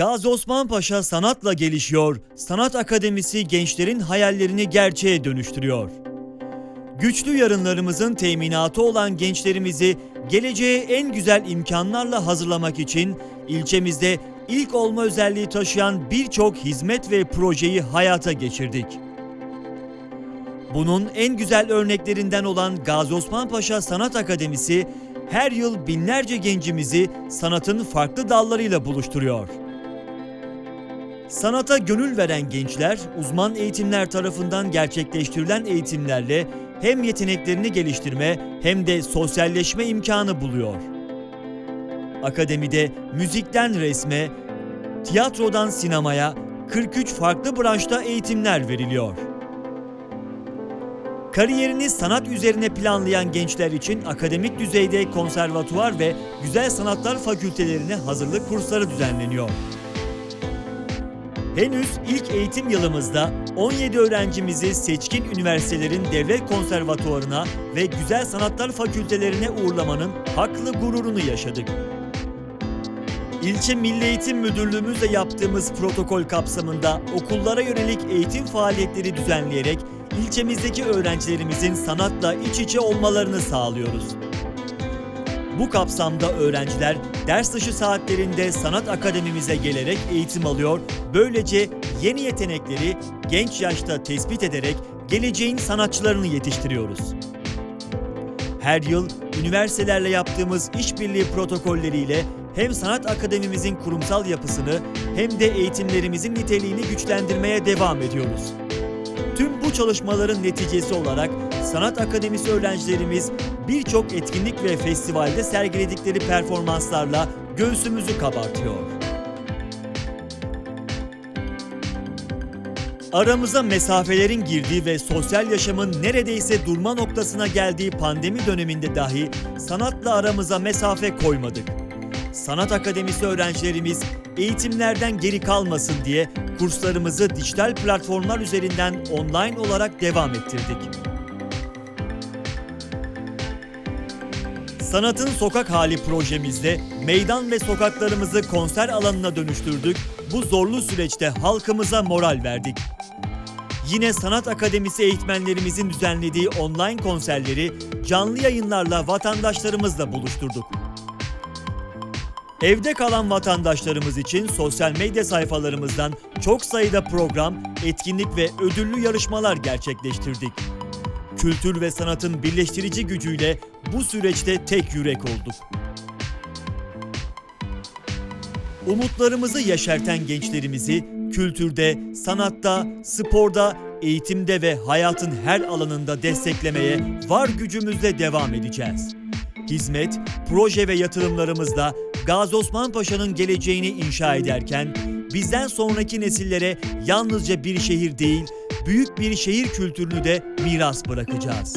Gazi Osman Paşa sanatla gelişiyor. Sanat Akademisi gençlerin hayallerini gerçeğe dönüştürüyor. Güçlü yarınlarımızın teminatı olan gençlerimizi geleceğe en güzel imkanlarla hazırlamak için ilçemizde ilk olma özelliği taşıyan birçok hizmet ve projeyi hayata geçirdik. Bunun en güzel örneklerinden olan Gazi Osman Paşa Sanat Akademisi her yıl binlerce gencimizi sanatın farklı dallarıyla buluşturuyor. Sanata gönül veren gençler uzman eğitimler tarafından gerçekleştirilen eğitimlerle hem yeteneklerini geliştirme hem de sosyalleşme imkanı buluyor. Akademide müzikten resme, tiyatrodan sinemaya 43 farklı branşta eğitimler veriliyor. Kariyerini sanat üzerine planlayan gençler için akademik düzeyde konservatuvar ve güzel sanatlar fakültelerine hazırlık kursları düzenleniyor. Henüz ilk eğitim yılımızda 17 öğrencimizi seçkin üniversitelerin devlet konservatuvarına ve güzel sanatlar fakültelerine uğurlamanın haklı gururunu yaşadık. İlçe Milli Eğitim Müdürlüğümüzle yaptığımız protokol kapsamında okullara yönelik eğitim faaliyetleri düzenleyerek ilçemizdeki öğrencilerimizin sanatla iç içe olmalarını sağlıyoruz. Bu kapsamda öğrenciler ders dışı saatlerinde sanat akademimize gelerek eğitim alıyor. Böylece yeni yetenekleri genç yaşta tespit ederek geleceğin sanatçılarını yetiştiriyoruz. Her yıl üniversitelerle yaptığımız işbirliği protokolleriyle hem sanat akademimizin kurumsal yapısını hem de eğitimlerimizin niteliğini güçlendirmeye devam ediyoruz. Tüm bu çalışmaların neticesi olarak Sanat Akademisi öğrencilerimiz birçok etkinlik ve festivalde sergiledikleri performanslarla göğsümüzü kabartıyor. Aramıza mesafelerin girdiği ve sosyal yaşamın neredeyse durma noktasına geldiği pandemi döneminde dahi sanatla aramıza mesafe koymadık. Sanat Akademisi öğrencilerimiz eğitimlerden geri kalmasın diye kurslarımızı dijital platformlar üzerinden online olarak devam ettirdik. Sanatın Sokak Hali projemizde meydan ve sokaklarımızı konser alanına dönüştürdük. Bu zorlu süreçte halkımıza moral verdik. Yine Sanat Akademisi eğitmenlerimizin düzenlediği online konserleri canlı yayınlarla vatandaşlarımızla buluşturduk. Evde kalan vatandaşlarımız için sosyal medya sayfalarımızdan çok sayıda program, etkinlik ve ödüllü yarışmalar gerçekleştirdik. Kültür ve sanatın birleştirici gücüyle bu süreçte tek yürek olduk. Umutlarımızı yeşerten gençlerimizi kültürde, sanatta, sporda, eğitimde ve hayatın her alanında desteklemeye var gücümüzle devam edeceğiz. Hizmet, proje ve yatırımlarımızda Gazi Osman Paşa'nın geleceğini inşa ederken bizden sonraki nesillere yalnızca bir şehir değil, büyük bir şehir kültürünü de miras bırakacağız.